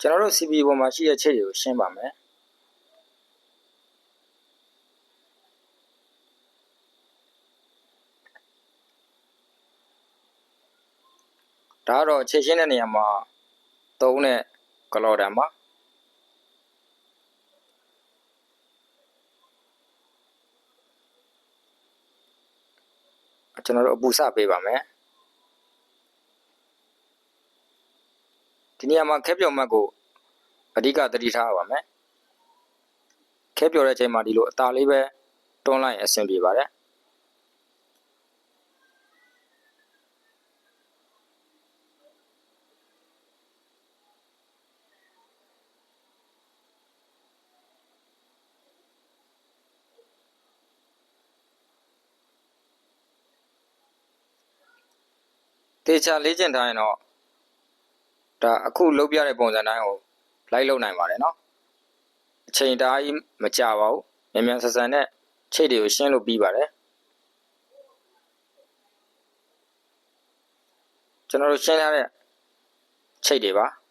ကျွန်တော်တို့ CPU ပေါ်မှာရှိတဲ့ချိတ်တွေကိုရှင်းပါမယ်ဒါကတော့ချိတ်ရှင်းတဲ့နေရာမှာသုံးတဲ့ကလော်တန်ပါကျွန်တော်တို့အပူစပေးပါမယ် ဒီနေရာမှာခက်ပြော်မတ်ကိုအဓိကသတိထားရပါမယ်ခဲပြော်တဲ့အချိန်မှာဒီလိုအသာလေးပဲတွန်းလိုက်ရင်အဆင်ပြေပါတယ်တေချာလေ့ကျင့်ထားရင်တော့ ဒါအခုလုပ်ပြတဲ့ပုံစံတိုင်းကိုလိုက်လုပ်နိုင်ပါတယ်နော်အချိန်တအားကြီးမကြပါဘူးမြန်မြန်ဆန်ဆန်နဲ့ချိတ်တွေကိုရှင်းလို့ပြီးပါတယ်ကျွန်တော်တို့ရှင်းထားတဲ့ချိတ်တွေပါ။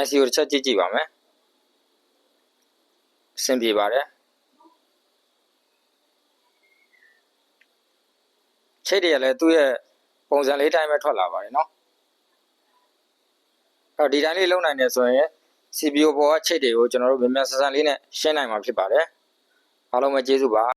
IC ကိုတစ်ချက်ကြည့်ကြည့်ပါမယ် အဆင်ပြေပါတယ်ချိတ်တွေကလည်းသူ့ရဲ့ပုံစံလေးတိုင်းပဲထွက်လာပါတယ်နော်အဲ့တော့ဒီတိုင်းလေးလုံနိုင်တယ်ဆိုရင် CPU ပေါ်ကချိတ်တွေကိုကျွန်တော်တို့မြန်မြန်ဆန်ဆန်လေးနဲ့ရှင်းနိုင်မှာဖြစ်ပါတယ်အားလုံးပဲကျေးဇူးပါ